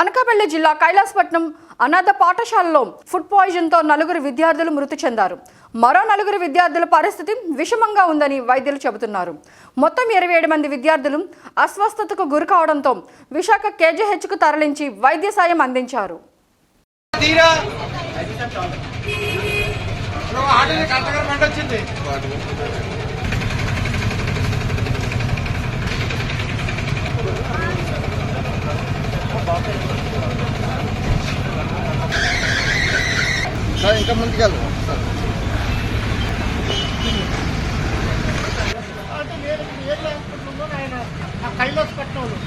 అనకాపల్లి జిల్లా కైలాసపట్నం అనాథ పాఠశాలలో ఫుడ్ పాయిజన్తో నలుగురు విద్యార్థులు మృతి చెందారు. మరో నలుగురు విద్యార్థుల పరిస్థితి విషమంగా ఉందని వైద్యులు చెబుతున్నారు. మొత్తం ఇరవై ఏడు మంది విద్యార్థులు అస్వస్థతకు గురి కావడంతో విశాఖ కేజీహెచ్కు తరలించి వైద్య సాయం అందించారు. సార్ ఇంకా ముందుకెళ్ళు. సార్ అంటే నేను ఏం ఆయన ఆ. కైలాసపట్నంలో